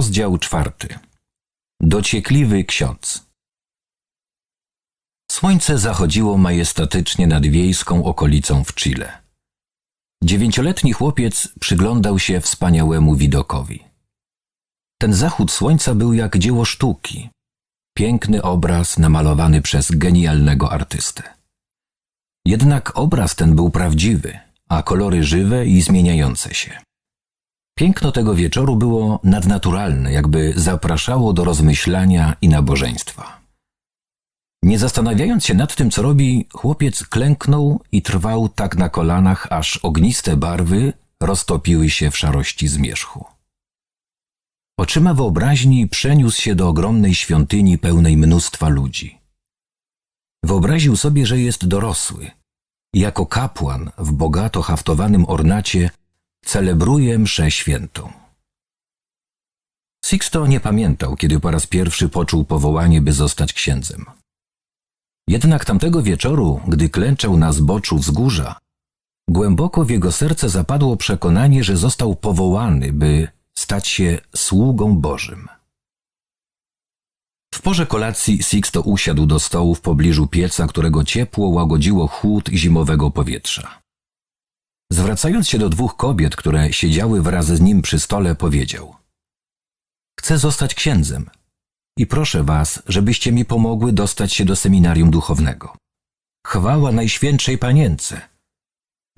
Rozdział czwarty. Dociekliwy ksiądz. Słońce zachodziło majestatycznie nad wiejską okolicą w Chile. Dziewięcioletni chłopiec przyglądał się wspaniałemu widokowi. Ten zachód słońca był jak dzieło sztuki. Piękny obraz namalowany przez genialnego artystę. Jednak obraz ten był prawdziwy, a kolory żywe i zmieniające się. Piękno tego wieczoru było nadnaturalne, jakby zapraszało do rozmyślania i nabożeństwa. Nie zastanawiając się nad tym, co robi, chłopiec klęknął i trwał tak na kolanach, aż ogniste barwy roztopiły się w szarości zmierzchu. Oczyma wyobraźni przeniósł się do ogromnej świątyni pełnej mnóstwa ludzi. Wyobraził sobie, że jest dorosły. Jako kapłan w bogato haftowanym ornacie celebruje mszę świętą. Sixto nie pamiętał, kiedy po raz pierwszy poczuł powołanie, by zostać księdzem. Jednak tamtego wieczoru, gdy klęczał na zboczu wzgórza, głęboko w jego serce zapadło przekonanie, że został powołany, by stać się sługą Bożym. W porze kolacji Sixto usiadł do stołu w pobliżu pieca, którego ciepło łagodziło chłód zimowego powietrza. Zwracając się do dwóch kobiet, które siedziały wraz z nim przy stole, powiedział: Chcę zostać księdzem i proszę was, żebyście mi pomogły dostać się do seminarium duchownego. Chwała Najświętszej Panience!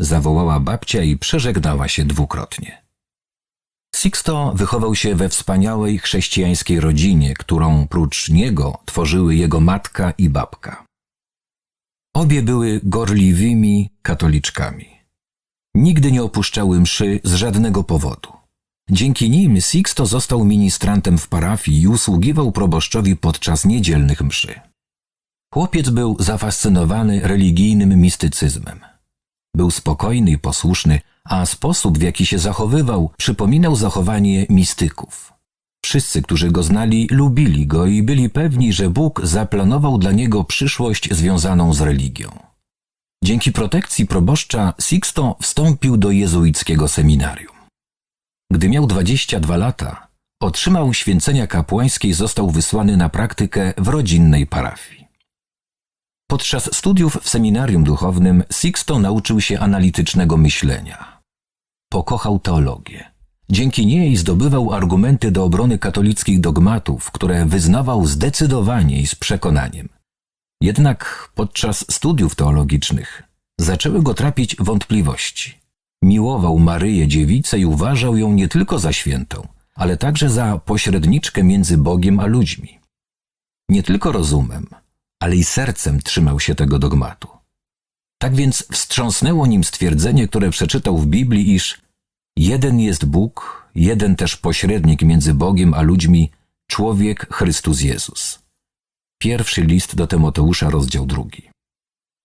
Zawołała babcia i przeżegnała się dwukrotnie. Sixto wychował się we wspaniałej chrześcijańskiej rodzinie, którą prócz niego tworzyły jego matka i babka. Obie były gorliwymi katoliczkami. Nigdy nie opuszczały mszy z żadnego powodu. Dzięki nim Sixto został ministrantem w parafii i usługiwał proboszczowi podczas niedzielnych mszy. Chłopiec był zafascynowany religijnym mistycyzmem. Był spokojny i posłuszny, a sposób, w jaki się zachowywał, przypominał zachowanie mistyków. Wszyscy, którzy go znali, lubili go i byli pewni, że Bóg zaplanował dla niego przyszłość związaną z religią. Dzięki protekcji proboszcza Sixto wstąpił do jezuickiego seminarium. Gdy miał 22 lata, otrzymał święcenia kapłańskie i został wysłany na praktykę w rodzinnej parafii. Podczas studiów w seminarium duchownym Sixto nauczył się analitycznego myślenia. Pokochał teologię. Dzięki niej zdobywał argumenty do obrony katolickich dogmatów, które wyznawał zdecydowanie i z przekonaniem. Jednak podczas studiów teologicznych zaczęły go trapić wątpliwości. Miłował Maryję Dziewicę i uważał ją nie tylko za świętą, ale także za pośredniczkę między Bogiem a ludźmi. Nie tylko rozumem, ale i sercem trzymał się tego dogmatu. Tak więc wstrząsnęło nim stwierdzenie, które przeczytał w Biblii, iż jeden jest Bóg, jeden też pośrednik między Bogiem a ludźmi, człowiek Chrystus Jezus. Pierwszy list do Tymoteusza, rozdział drugi.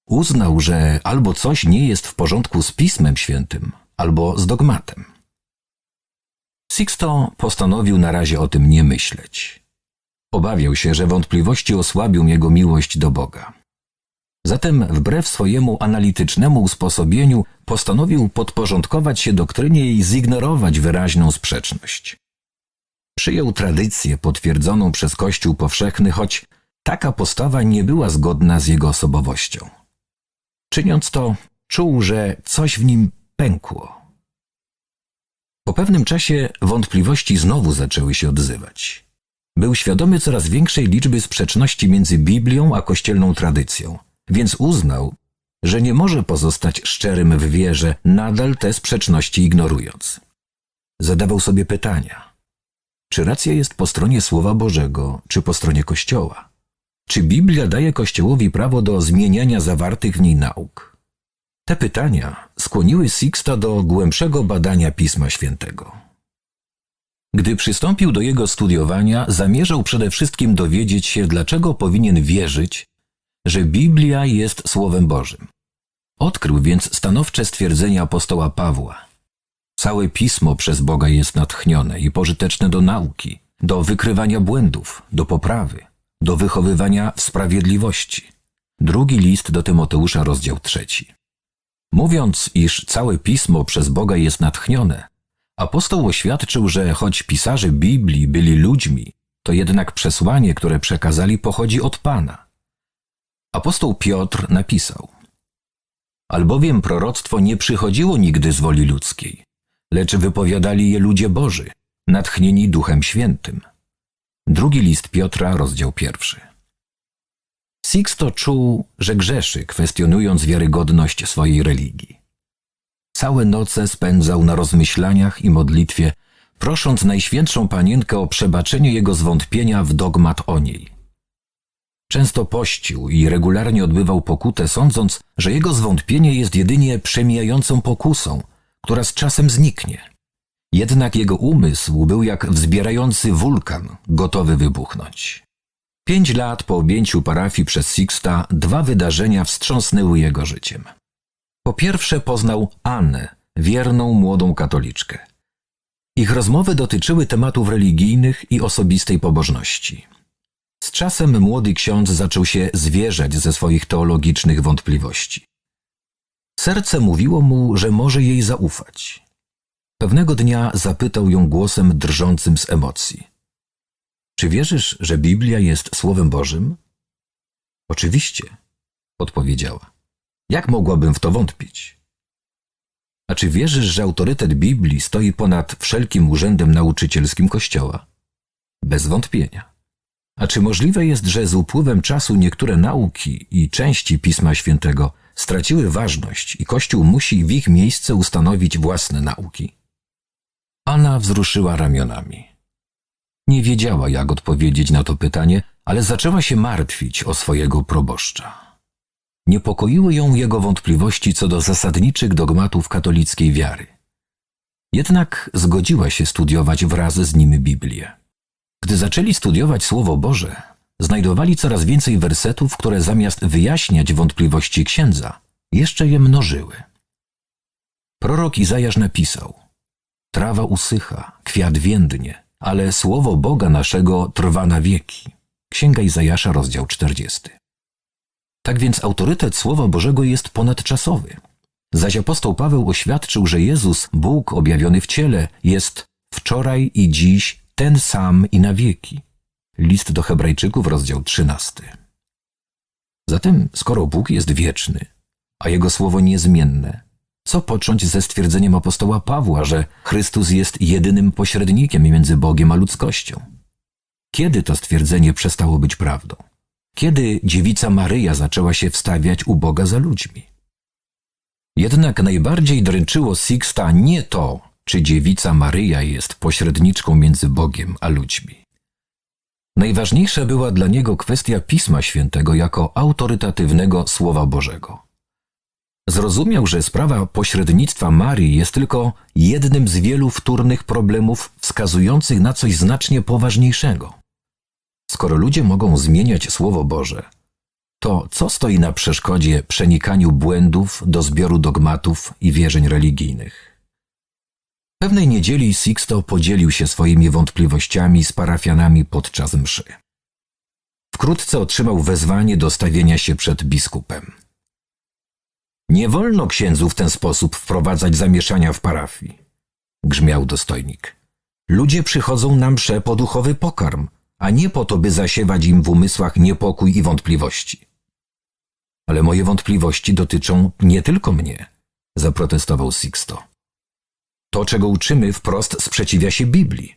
Uznał, że albo coś nie jest w porządku z Pismem Świętym, albo z dogmatem. Sixto postanowił na razie o tym nie myśleć. Obawiał się, że wątpliwości osłabią jego miłość do Boga. Zatem, wbrew swojemu analitycznemu usposobieniu, postanowił podporządkować się doktrynie i zignorować wyraźną sprzeczność. Przyjął tradycję potwierdzoną przez Kościół powszechny, choć taka postawa nie była zgodna z jego osobowością. Czyniąc to, czuł, że coś w nim pękło. Po pewnym czasie wątpliwości znowu zaczęły się odzywać. Był świadomy coraz większej liczby sprzeczności między Biblią a kościelną tradycją, więc uznał, że nie może pozostać szczerym w wierze, nadal te sprzeczności ignorując. Zadawał sobie pytania. Czy racja jest po stronie Słowa Bożego, czy po stronie Kościoła? Czy Biblia daje Kościołowi prawo do zmieniania zawartych w niej nauk? Te pytania skłoniły Sixta do głębszego badania Pisma Świętego. Gdy przystąpił do jego studiowania, zamierzał przede wszystkim dowiedzieć się, dlaczego powinien wierzyć, że Biblia jest Słowem Bożym. Odkrył więc stanowcze stwierdzenie apostoła Pawła. Całe pismo przez Boga jest natchnione i pożyteczne do nauki, do wykrywania błędów, do poprawy, do wychowywania w sprawiedliwości. Drugi list do Tymoteusza, rozdział trzeci. Mówiąc, iż całe pismo przez Boga jest natchnione, Apostoł oświadczył, że choć pisarze Biblii byli ludźmi, to jednak przesłanie, które przekazali, pochodzi od Pana. Apostoł Piotr napisał: Albowiem proroctwo nie przychodziło nigdy z woli ludzkiej, lecz wypowiadali je ludzie Boży, natchnieni Duchem Świętym. Drugi list Piotra, rozdział pierwszy. Sixto czuł, że grzeszy, kwestionując wiarygodność swojej religii. Całe noce spędzał na rozmyślaniach i modlitwie, prosząc Najświętszą Panienkę o przebaczenie jego zwątpienia w dogmat o niej. Często pościł i regularnie odbywał pokutę, sądząc, że jego zwątpienie jest jedynie przemijającą pokusą, która z czasem zniknie. Jednak jego umysł był jak wzbierający wulkan, gotowy wybuchnąć. Pięć lat po objęciu parafii przez Sixta dwa wydarzenia wstrząsnęły jego życiem. Po pierwsze poznał Annę, wierną młodą katoliczkę. Ich rozmowy dotyczyły tematów religijnych i osobistej pobożności. Z czasem młody ksiądz zaczął się zwierzać ze swoich teologicznych wątpliwości. Serce mówiło mu, że może jej zaufać. Pewnego dnia zapytał ją głosem drżącym z emocji. Czy wierzysz, że Biblia jest Słowem Bożym? Oczywiście, odpowiedziała. Jak mogłabym w to wątpić? A czy wierzysz, że autorytet Biblii stoi ponad wszelkim urzędem nauczycielskim Kościoła? Bez wątpienia. A czy możliwe jest, że z upływem czasu niektóre nauki i części Pisma Świętego straciły ważność i Kościół musi w ich miejsce ustanowić własne nauki? Anna wzruszyła ramionami. Nie wiedziała, jak odpowiedzieć na to pytanie, ale zaczęła się martwić o swojego proboszcza. Niepokoiły ją jego wątpliwości co do zasadniczych dogmatów katolickiej wiary. Jednak zgodziła się studiować wraz z nim Biblię. Gdy zaczęli studiować Słowo Boże, znajdowali coraz więcej wersetów, które zamiast wyjaśniać wątpliwości księdza, jeszcze je mnożyły. Prorok Izajasz napisał: Trawa usycha, kwiat więdnie, ale słowo Boga naszego trwa na wieki. Księga Izajasza, rozdział 40. Tak więc autorytet Słowa Bożego jest ponadczasowy. Zaś apostoł Paweł oświadczył, że Jezus, Bóg objawiony w ciele, jest wczoraj i dziś ten sam i na wieki. List do Hebrajczyków, rozdział 13. Zatem, skoro Bóg jest wieczny, a Jego słowo niezmienne, co począć ze stwierdzeniem apostoła Pawła, że Chrystus jest jedynym pośrednikiem między Bogiem a ludzkością? Kiedy to stwierdzenie przestało być prawdą? Kiedy dziewica Maryja zaczęła się wstawiać u Boga za ludźmi? Jednak najbardziej dręczyło Sixta nie to, czy dziewica Maryja jest pośredniczką między Bogiem a ludźmi. Najważniejsza była dla niego kwestia Pisma Świętego jako autorytatywnego Słowa Bożego. Zrozumiał, że sprawa pośrednictwa Marii jest tylko jednym z wielu wtórnych problemów wskazujących na coś znacznie poważniejszego. Skoro ludzie mogą zmieniać Słowo Boże, to co stoi na przeszkodzie przenikaniu błędów do zbioru dogmatów i wierzeń religijnych? Pewnej niedzieli Sixto podzielił się swoimi wątpliwościami z parafianami podczas mszy. Wkrótce otrzymał wezwanie do stawienia się przed biskupem. Nie wolno księdzu w ten sposób wprowadzać zamieszania w parafii, grzmiał dostojnik. Ludzie przychodzą na msze po duchowy pokarm, a nie po to, by zasiewać im w umysłach niepokój i wątpliwości. Ale moje wątpliwości dotyczą nie tylko mnie, zaprotestował Sixto. To, czego uczymy, wprost sprzeciwia się Biblii.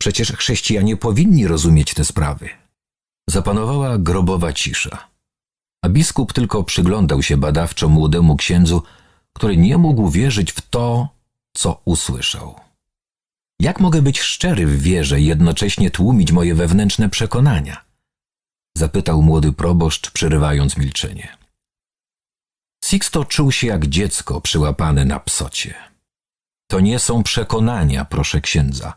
Przecież chrześcijanie powinni rozumieć te sprawy. Zapanowała grobowa cisza, a biskup tylko przyglądał się badawczo młodemu księdzu, który nie mógł wierzyć w to, co usłyszał. Jak mogę być szczery w wierze i jednocześnie tłumić moje wewnętrzne przekonania? Zapytał młody proboszcz, przerywając milczenie. Sixto czuł się jak dziecko przyłapane na psocie. To nie są przekonania, proszę księdza,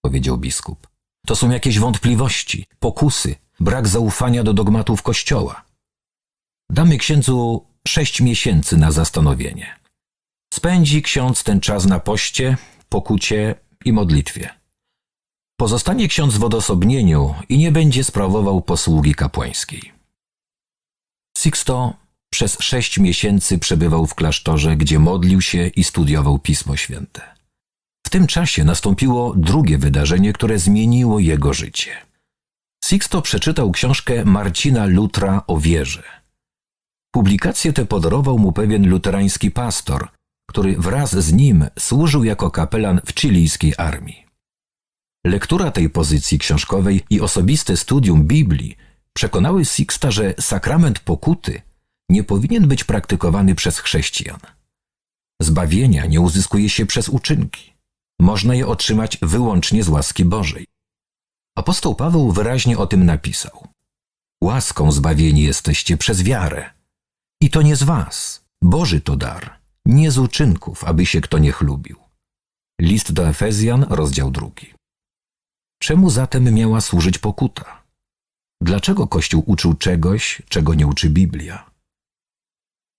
powiedział biskup. To są jakieś wątpliwości, pokusy, brak zaufania do dogmatów Kościoła. Damy księdzu sześć miesięcy na zastanowienie. Spędzi ksiądz ten czas na poście, pokucie i modlitwie. Pozostanie ksiądz w odosobnieniu i nie będzie sprawował posługi kapłańskiej. Sixto przez sześć miesięcy przebywał w klasztorze, gdzie modlił się i studiował Pismo Święte. W tym czasie nastąpiło drugie wydarzenie, które zmieniło jego życie. Sixto przeczytał książkę Marcina Lutra o wierze. Publikację tę podarował mu pewien luterański pastor, który wraz z nim służył jako kapelan w chilijskiej armii. Lektura tej pozycji książkowej i osobiste studium Biblii przekonały Sixta, że sakrament pokuty nie powinien być praktykowany przez chrześcijan. Zbawienia nie uzyskuje się przez uczynki. Można je otrzymać wyłącznie z łaski Bożej. Apostoł Paweł wyraźnie o tym napisał. Łaską zbawieni jesteście przez wiarę. I to nie z was. Boży to dar, nie z uczynków, aby się kto nie chlubił. List do Efezjan, rozdział drugi. Czemu zatem miała służyć pokuta? Dlaczego Kościół uczył czegoś, czego nie uczy Biblia?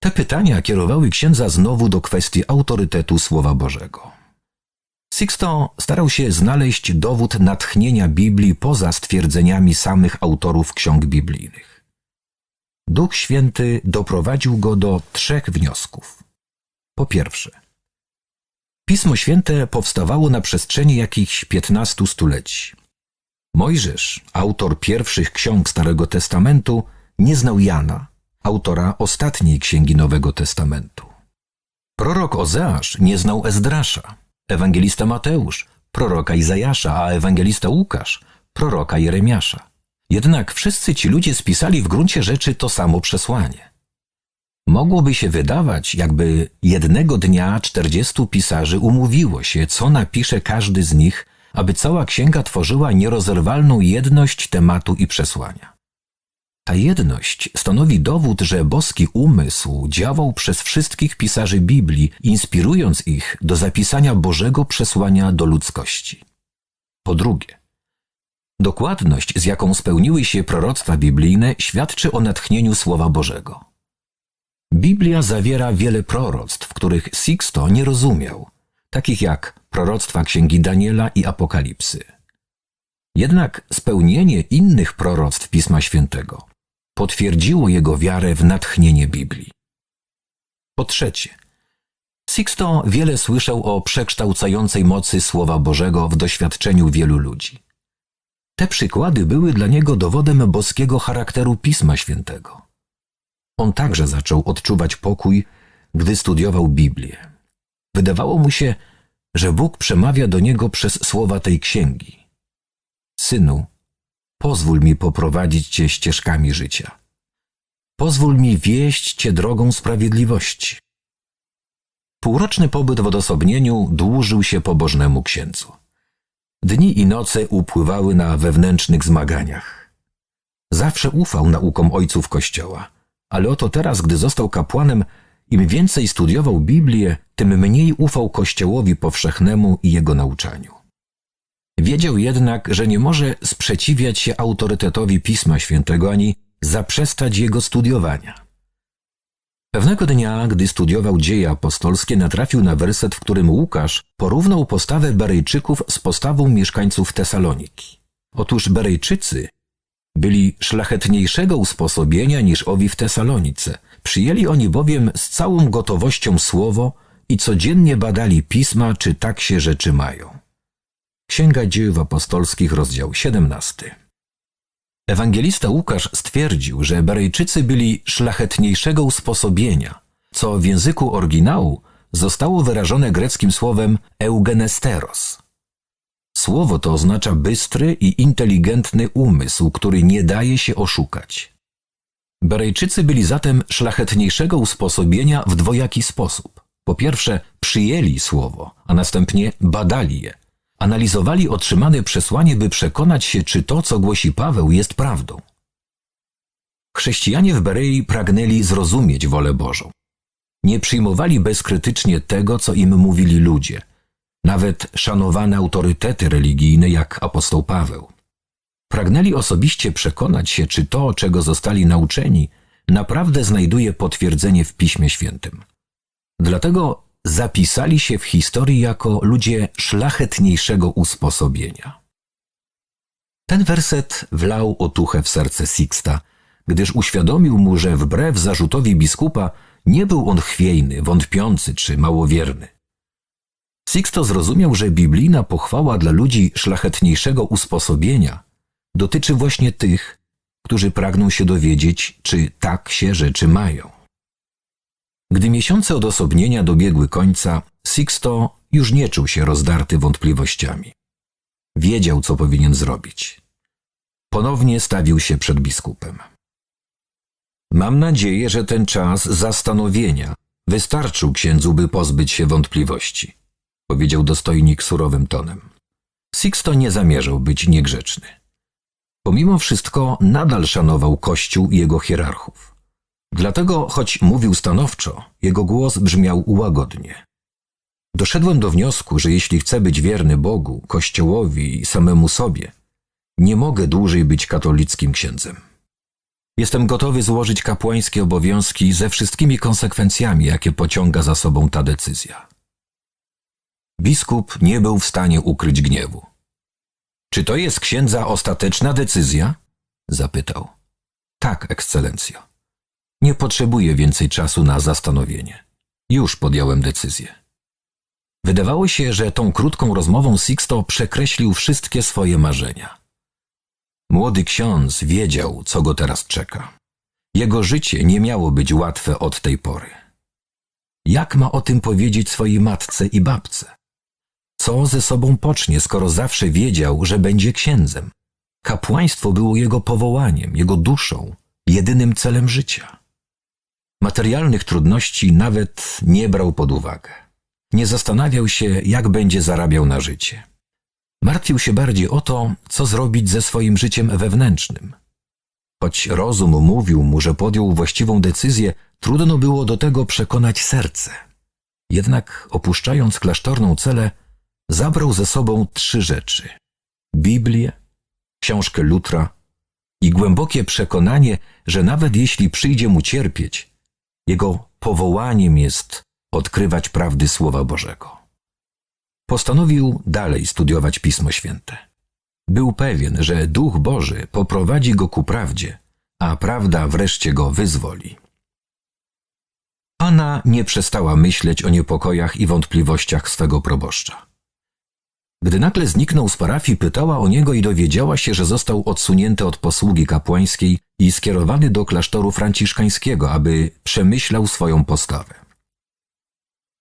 Te pytania kierowały księdza znowu do kwestii autorytetu Słowa Bożego. Sixto starał się znaleźć dowód natchnienia Biblii poza stwierdzeniami samych autorów ksiąg biblijnych. Duch Święty doprowadził go do trzech wniosków. Po pierwsze, Pismo Święte powstawało na przestrzeni jakichś piętnastu stuleci. Mojżesz, autor pierwszych ksiąg Starego Testamentu, nie znał Jana, autora ostatniej księgi Nowego Testamentu. Prorok Ozeasz nie znał Ezdrasza, ewangelista Mateusz, proroka Izajasza, a ewangelista Łukasz, proroka Jeremiasza. Jednak wszyscy ci ludzie spisali w gruncie rzeczy to samo przesłanie. Mogłoby się wydawać, jakby jednego dnia czterdziestu pisarzy umówiło się, co napisze każdy z nich, aby cała księga tworzyła nierozerwalną jedność tematu i przesłania. Ta jedność stanowi dowód, że boski umysł działał przez wszystkich pisarzy Biblii, inspirując ich do zapisania Bożego przesłania do ludzkości. Po drugie, dokładność, z jaką spełniły się proroctwa biblijne, świadczy o natchnieniu Słowa Bożego. Biblia zawiera wiele proroctw, których Sixto nie rozumiał, takich jak proroctwa księgi Daniela i Apokalipsy. Jednak spełnienie innych proroctw Pisma Świętego potwierdziło jego wiarę w natchnienie Biblii. Po trzecie, Sixto wiele słyszał o przekształcającej mocy Słowa Bożego w doświadczeniu wielu ludzi. Te przykłady były dla niego dowodem boskiego charakteru Pisma Świętego. On także zaczął odczuwać pokój, gdy studiował Biblię. Wydawało mu się, że Bóg przemawia do niego przez słowa tej księgi. Synu, pozwól mi poprowadzić cię ścieżkami życia. Pozwól mi wieść cię drogą sprawiedliwości. Półroczny pobyt w odosobnieniu dłużył się pobożnemu księdzu. Dni i noce upływały na wewnętrznych zmaganiach. Zawsze ufał naukom ojców Kościoła, ale oto teraz, gdy został kapłanem, im więcej studiował Biblię, tym mniej ufał Kościołowi powszechnemu i jego nauczaniu. Wiedział jednak, że nie może sprzeciwiać się autorytetowi Pisma Świętego ani zaprzestać jego studiowania. Pewnego dnia, gdy studiował dzieje apostolskie, natrafił na werset, w którym Łukasz porównał postawę Berejczyków z postawą mieszkańców Tesaloniki. Otóż Berejczycy byli szlachetniejszego usposobienia niż owi w Tesalonice. Przyjęli oni bowiem z całą gotowością słowo i codziennie badali pisma, czy tak się rzeczy mają. Księga Dziejów Apostolskich, rozdział 17. Ewangelista Łukasz stwierdził, że Berejczycy byli szlachetniejszego usposobienia, co w języku oryginału zostało wyrażone greckim słowem eugenesteros. Słowo to oznacza bystry i inteligentny umysł, który nie daje się oszukać. Berejczycy byli zatem szlachetniejszego usposobienia w dwojaki sposób. Po pierwsze, przyjęli słowo, a następnie badali je. Analizowali otrzymane przesłanie, by przekonać się, czy to, co głosi Paweł, jest prawdą. Chrześcijanie w Berei pragnęli zrozumieć wolę Bożą. Nie przyjmowali bezkrytycznie tego, co im mówili ludzie, nawet szanowane autorytety religijne jak apostoł Paweł. Pragnęli osobiście przekonać się, czy to, czego zostali nauczeni, naprawdę znajduje potwierdzenie w Piśmie Świętym. Dlatego zapisali się w historii jako ludzie szlachetniejszego usposobienia. Ten werset wlał otuchę w serce Sixta, gdyż uświadomił mu, że wbrew zarzutowi biskupa nie był on chwiejny, wątpiący czy małowierny. Sixto zrozumiał, że biblijna pochwała dla ludzi szlachetniejszego usposobienia dotyczy właśnie tych, którzy pragną się dowiedzieć, czy tak się rzeczy mają. Gdy miesiące odosobnienia dobiegły końca, Sixto już nie czuł się rozdarty wątpliwościami. Wiedział, co powinien zrobić. Ponownie stawił się przed biskupem. Mam nadzieję, że ten czas zastanowienia wystarczył księdzu, by pozbyć się wątpliwości, powiedział dostojnik surowym tonem. Sixto nie zamierzał być niegrzeczny. Pomimo wszystko nadal szanował Kościół i jego hierarchów. Dlatego, choć mówił stanowczo, jego głos brzmiał łagodnie. Doszedłem do wniosku, że jeśli chcę być wierny Bogu, Kościołowi i samemu sobie, nie mogę dłużej być katolickim księdzem. Jestem gotowy złożyć kapłańskie obowiązki ze wszystkimi konsekwencjami, jakie pociąga za sobą ta decyzja. Biskup nie był w stanie ukryć gniewu. Czy to jest księdza ostateczna decyzja? zapytał. Tak, ekscelencjo. Nie potrzebuję więcej czasu na zastanowienie. Już podjąłem decyzję. Wydawało się, że tą krótką rozmową Sixto przekreślił wszystkie swoje marzenia. Młody ksiądz wiedział, co go teraz czeka. Jego życie nie miało być łatwe od tej pory. Jak ma o tym powiedzieć swojej matce i babce? Co ze sobą pocznie, skoro zawsze wiedział, że będzie księdzem? Kapłaństwo było jego powołaniem, jego duszą, jedynym celem życia. Materialnych trudności nawet nie brał pod uwagę. Nie zastanawiał się, jak będzie zarabiał na życie. Martwił się bardziej o to, co zrobić ze swoim życiem wewnętrznym. Choć rozum mówił mu, że podjął właściwą decyzję, trudno było do tego przekonać serce. Jednak opuszczając klasztorną celę, zabrał ze sobą trzy rzeczy: Biblię, książkę Lutra i głębokie przekonanie, że nawet jeśli przyjdzie mu cierpieć, jego powołaniem jest odkrywać prawdy Słowa Bożego. Postanowił dalej studiować Pismo Święte. Był pewien, że Duch Boży poprowadzi go ku prawdzie, a prawda wreszcie go wyzwoli. Anna nie przestała myśleć o niepokojach i wątpliwościach swego proboszcza. Gdy nagle zniknął z parafii, pytała o niego i dowiedziała się, że został odsunięty od posługi kapłańskiej i skierowany do klasztoru franciszkańskiego, aby przemyślał swoją postawę.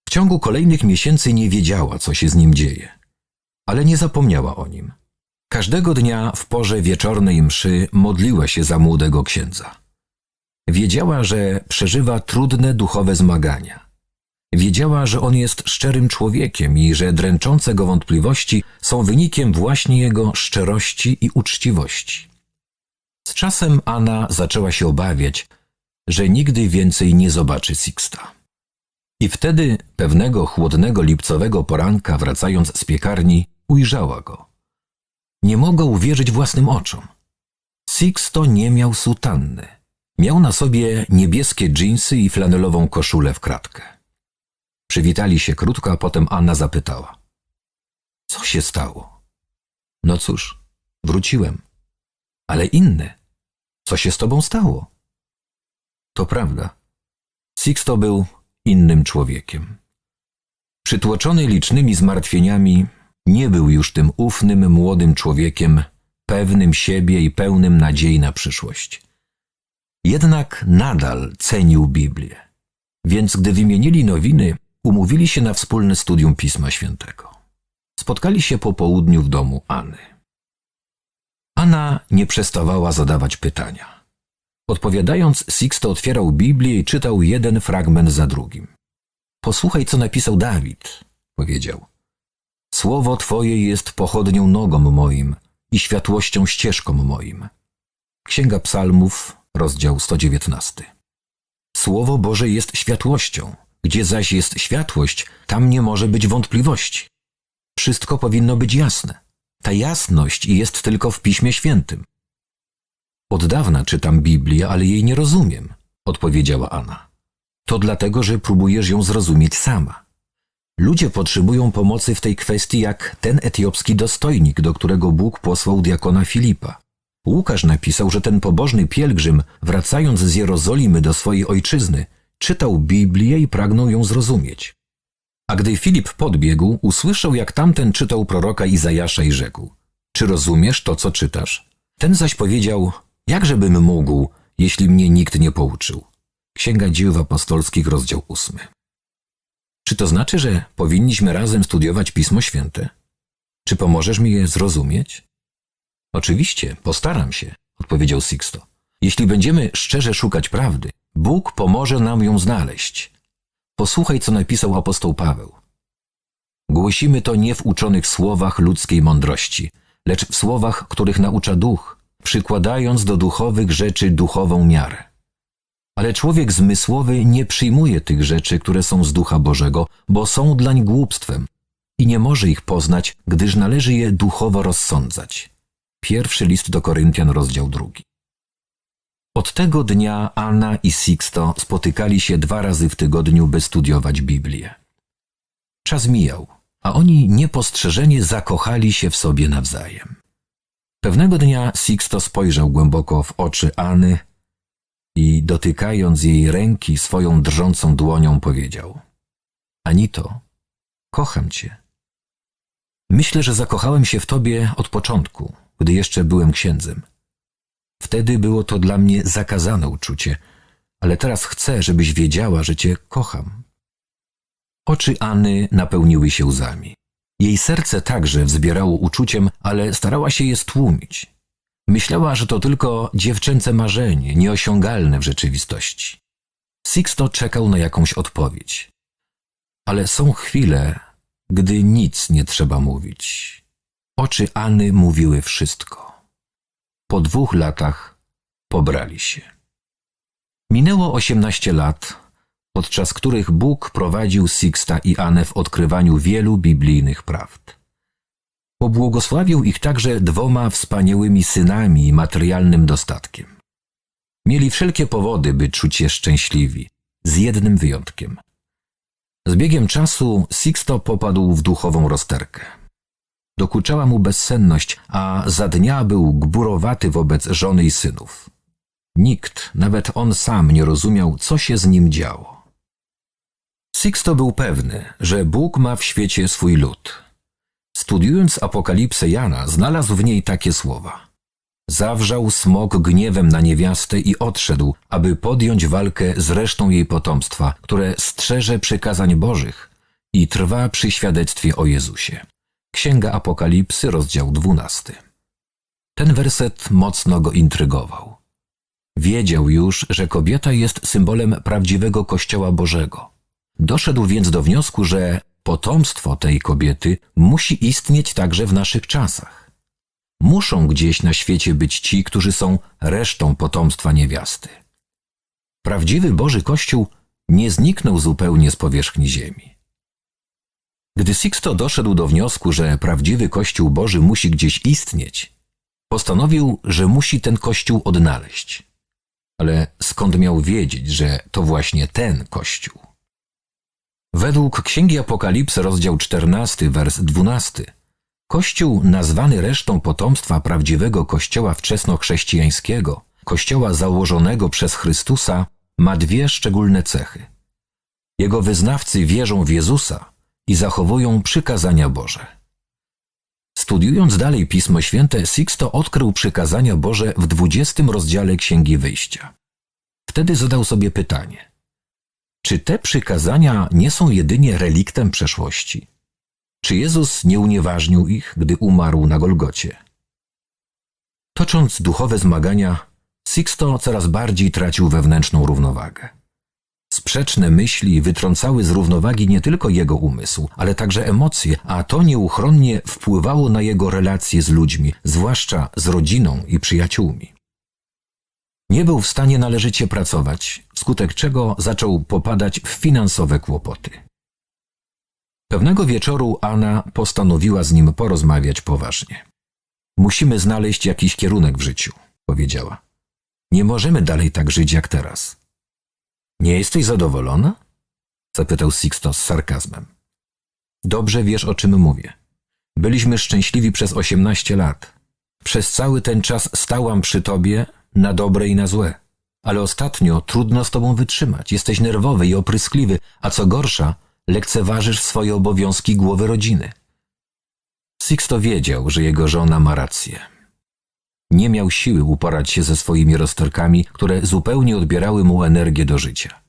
W ciągu kolejnych miesięcy nie wiedziała, co się z nim dzieje, ale nie zapomniała o nim. Każdego dnia w porze wieczornej mszy modliła się za młodego księdza. Wiedziała, że przeżywa trudne duchowe zmagania. Wiedziała, że on jest szczerym człowiekiem i że dręczące go wątpliwości są wynikiem właśnie jego szczerości i uczciwości. Z czasem Anna zaczęła się obawiać, że nigdy więcej nie zobaczy Sixta. I wtedy pewnego chłodnego lipcowego poranka, wracając z piekarni, ujrzała go. Nie mogła uwierzyć własnym oczom. Sixto nie miał sutanny. Miał na sobie niebieskie dżinsy i flanelową koszulę w kratkę. Przywitali się krótko, a potem Anna zapytała. Co się stało? No cóż, wróciłem. Ale inne. Co się z tobą stało? To prawda. Sixto był innym człowiekiem. Przytłoczony licznymi zmartwieniami, nie był już tym ufnym młodym człowiekiem, pewnym siebie i pełnym nadziei na przyszłość. Jednak nadal cenił Biblię. Więc gdy wymienili nowiny, umówili się na wspólne studium Pisma Świętego. Spotkali się po południu w domu Anny. Anna nie przestawała zadawać pytania. Odpowiadając, Sixto otwierał Biblię i czytał jeden fragment za drugim. Posłuchaj, co napisał Dawid, powiedział. Słowo Twoje jest pochodnią nogą moim i światłością ścieżką moim. Księga Psalmów, rozdział 119. Słowo Boże jest światłością, gdzie zaś jest światłość, tam nie może być wątpliwości. Wszystko powinno być jasne. Ta jasność jest tylko w Piśmie Świętym. Od dawna czytam Biblię, ale jej nie rozumiem, odpowiedziała Anna. To dlatego, że próbujesz ją zrozumieć sama. Ludzie potrzebują pomocy w tej kwestii jak ten etiopski dostojnik, do którego Bóg posłał diakona Filipa. Łukasz napisał, że ten pobożny pielgrzym, wracając z Jerozolimy do swojej ojczyzny, czytał Biblię i pragnął ją zrozumieć. A gdy Filip podbiegł, usłyszał, jak tamten czytał proroka Izajasza i rzekł: Czy rozumiesz to, co czytasz? Ten zaś powiedział: Jakżebym mógł, jeśli mnie nikt nie pouczył? Księga Dzieł Apostolskich, rozdział 8. Czy to znaczy, że powinniśmy razem studiować Pismo Święte? Czy pomożesz mi je zrozumieć? Oczywiście, postaram się, odpowiedział Sixto. Jeśli będziemy szczerze szukać prawdy, Bóg pomoże nam ją znaleźć. Posłuchaj, co napisał apostoł Paweł. Głosimy to nie w uczonych słowach ludzkiej mądrości, lecz w słowach, których naucza duch, przykładając do duchowych rzeczy duchową miarę. Ale człowiek zmysłowy nie przyjmuje tych rzeczy, które są z ducha Bożego, bo są dlań głupstwem i nie może ich poznać, gdyż należy je duchowo rozsądzać. Pierwszy list do Koryntian, rozdział drugi. Od tego dnia Anna i Sixto spotykali się dwa razy w tygodniu, by studiować Biblię. Czas mijał, a oni niepostrzeżenie zakochali się w sobie nawzajem. Pewnego dnia Sixto spojrzał głęboko w oczy Anny i dotykając jej ręki swoją drżącą dłonią powiedział Anito, kocham cię. Myślę, że zakochałem się w tobie od początku, gdy jeszcze byłem księdzem. Wtedy było to dla mnie zakazane uczucie, ale teraz chcę, żebyś wiedziała, że cię kocham. Oczy Anny napełniły się łzami. Jej serce także wzbierało uczuciem, ale starała się je stłumić. Myślała, że to tylko dziewczęce marzenie, nieosiągalne w rzeczywistości. Sixto czekał na jakąś odpowiedź. Ale są chwile, gdy nic nie trzeba mówić. Oczy Anny mówiły wszystko. Po dwóch latach pobrali się. Minęło osiemnaście lat, podczas których Bóg prowadził Sixta i Anę w odkrywaniu wielu biblijnych prawd. Pobłogosławił ich także dwoma wspaniałymi synami i materialnym dostatkiem. Mieli wszelkie powody, by czuć się szczęśliwi, z jednym wyjątkiem. Z biegiem czasu Sixto popadł w duchową rozterkę. Dokuczała mu bezsenność, a za dnia był gburowaty wobec żony i synów. Nikt, nawet on sam, nie rozumiał, co się z nim działo. Sixto był pewny, że Bóg ma w świecie swój lud. Studiując apokalipsę Jana, znalazł w niej takie słowa. Zawrzał smok gniewem na niewiastę i odszedł, aby podjąć walkę z resztą jej potomstwa, które strzeże przykazań Bożych i trwa przy świadectwie o Jezusie. Księga Apokalipsy, rozdział 12. Ten werset mocno go intrygował. Wiedział już, że kobieta jest symbolem prawdziwego Kościoła Bożego. Doszedł więc do wniosku, że potomstwo tej kobiety musi istnieć także w naszych czasach. Muszą gdzieś na świecie być ci, którzy są resztą potomstwa niewiasty. Prawdziwy Boży Kościół nie zniknął zupełnie z powierzchni ziemi. Gdy Sixto doszedł do wniosku, że prawdziwy Kościół Boży musi gdzieś istnieć, postanowił, że musi ten Kościół odnaleźć. Ale skąd miał wiedzieć, że to właśnie ten Kościół? Według Księgi Apokalipsy, rozdział 14, wers 12, Kościół nazwany resztą potomstwa prawdziwego Kościoła wczesnochrześcijańskiego, Kościoła założonego przez Chrystusa, ma dwie szczególne cechy. Jego wyznawcy wierzą w Jezusa i zachowują przykazania Boże. Studiując dalej Pismo Święte, Sixto odkrył przykazania Boże w dwudziestym rozdziale Księgi Wyjścia. Wtedy zadał sobie pytanie: czy te przykazania nie są jedynie reliktem przeszłości? Czy Jezus nie unieważnił ich, gdy umarł na Golgocie? Tocząc duchowe zmagania, Sixto coraz bardziej tracił wewnętrzną równowagę. Sprzeczne myśli wytrącały z równowagi nie tylko jego umysł, ale także emocje, a to nieuchronnie wpływało na jego relacje z ludźmi, zwłaszcza z rodziną i przyjaciółmi. Nie był w stanie należycie pracować, wskutek czego zaczął popadać w finansowe kłopoty. Pewnego wieczoru Anna postanowiła z nim porozmawiać poważnie. Musimy znaleźć jakiś kierunek w życiu, powiedziała. Nie możemy dalej tak żyć jak teraz. Nie jesteś zadowolona? zapytał Sixto z sarkazmem. Dobrze wiesz, o czym mówię. Byliśmy szczęśliwi przez osiemnaście lat. Przez cały ten czas stałam przy tobie na dobre i na złe. Ale ostatnio trudno z tobą wytrzymać. Jesteś nerwowy i opryskliwy, a co gorsza, lekceważysz swoje obowiązki głowy rodziny. Sixto wiedział, że jego żona ma rację. Nie miał siły uporać się ze swoimi rozterkami, które zupełnie odbierały mu energię do życia.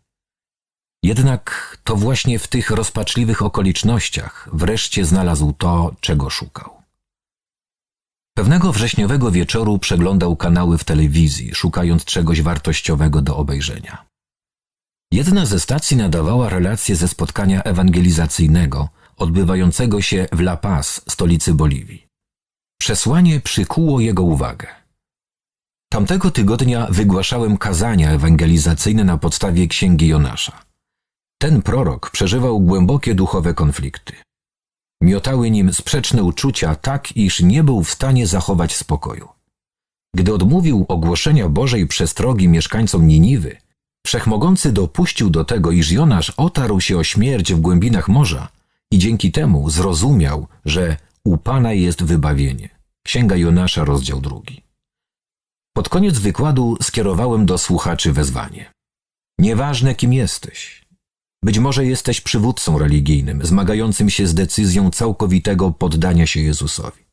Jednak to właśnie w tych rozpaczliwych okolicznościach wreszcie znalazł to, czego szukał. Pewnego wrześniowego wieczoru przeglądał kanały w telewizji, szukając czegoś wartościowego do obejrzenia. Jedna ze stacji nadawała relacje ze spotkania ewangelizacyjnego odbywającego się w La Paz, stolicy Boliwii. Przesłanie przykuło jego uwagę. Tamtego tygodnia wygłaszałem kazania ewangelizacyjne na podstawie księgi Jonasza. Ten prorok przeżywał głębokie duchowe konflikty. Miotały nim sprzeczne uczucia tak, iż nie był w stanie zachować spokoju. Gdy odmówił ogłoszenia Bożej przestrogi mieszkańcom Niniwy, Wszechmogący dopuścił do tego, iż Jonasz otarł się o śmierć w głębinach morza i dzięki temu zrozumiał, że u Pana jest wybawienie. Księga Jonasza, rozdział drugi. Pod koniec wykładu skierowałem do słuchaczy wezwanie. Nieważne kim jesteś. Być może jesteś przywódcą religijnym, zmagającym się z decyzją całkowitego poddania się Jezusowi.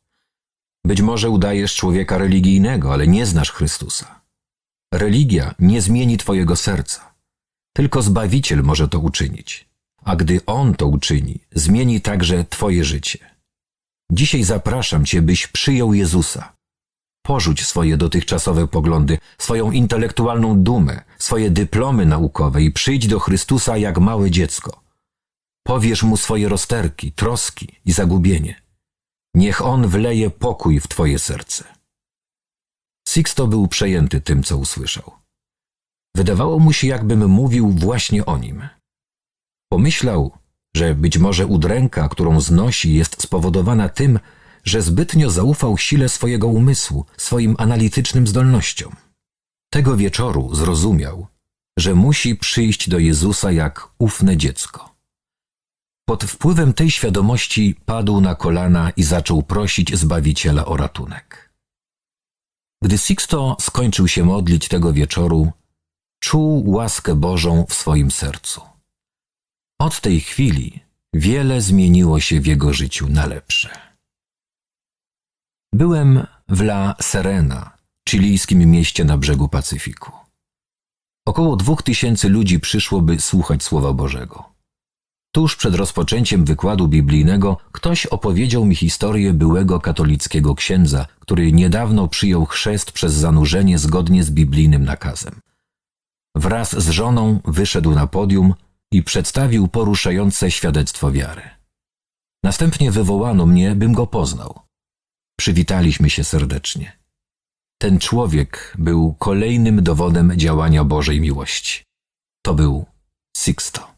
Być może udajesz człowieka religijnego, ale nie znasz Chrystusa. Religia nie zmieni Twojego serca. Tylko Zbawiciel może to uczynić. A gdy On to uczyni, zmieni także Twoje życie. Dzisiaj zapraszam Cię, byś przyjął Jezusa. Porzuć swoje dotychczasowe poglądy, swoją intelektualną dumę, swoje dyplomy naukowe i przyjdź do Chrystusa jak małe dziecko. Powierz Mu swoje rozterki, troski i zagubienie. Niech On wleje pokój w Twoje serce. Sixto był przejęty tym, co usłyszał. Wydawało mu się, jakbym mówił właśnie o nim. Pomyślał, że być może udręka, którą znosi, jest spowodowana tym, że zbytnio zaufał sile swojego umysłu, swoim analitycznym zdolnościom. Tego wieczoru zrozumiał, że musi przyjść do Jezusa jak ufne dziecko. Pod wpływem tej świadomości padł na kolana i zaczął prosić Zbawiciela o ratunek. Gdy Sixto skończył się modlić tego wieczoru, czuł łaskę Bożą w swoim sercu. Od tej chwili wiele zmieniło się w jego życiu na lepsze. Byłem w La Serena, chilijskim mieście na brzegu Pacyfiku. Około dwóch tysięcy ludzi przyszło, by słuchać Słowa Bożego. Tuż przed rozpoczęciem wykładu biblijnego ktoś opowiedział mi historię byłego katolickiego księdza, który niedawno przyjął chrzest przez zanurzenie zgodnie z biblijnym nakazem. Wraz z żoną wyszedł na podium i przedstawił poruszające świadectwo wiary. Następnie wywołano mnie, bym go poznał. Przywitaliśmy się serdecznie. Ten człowiek był kolejnym dowodem działania Bożej miłości. To był Sixto.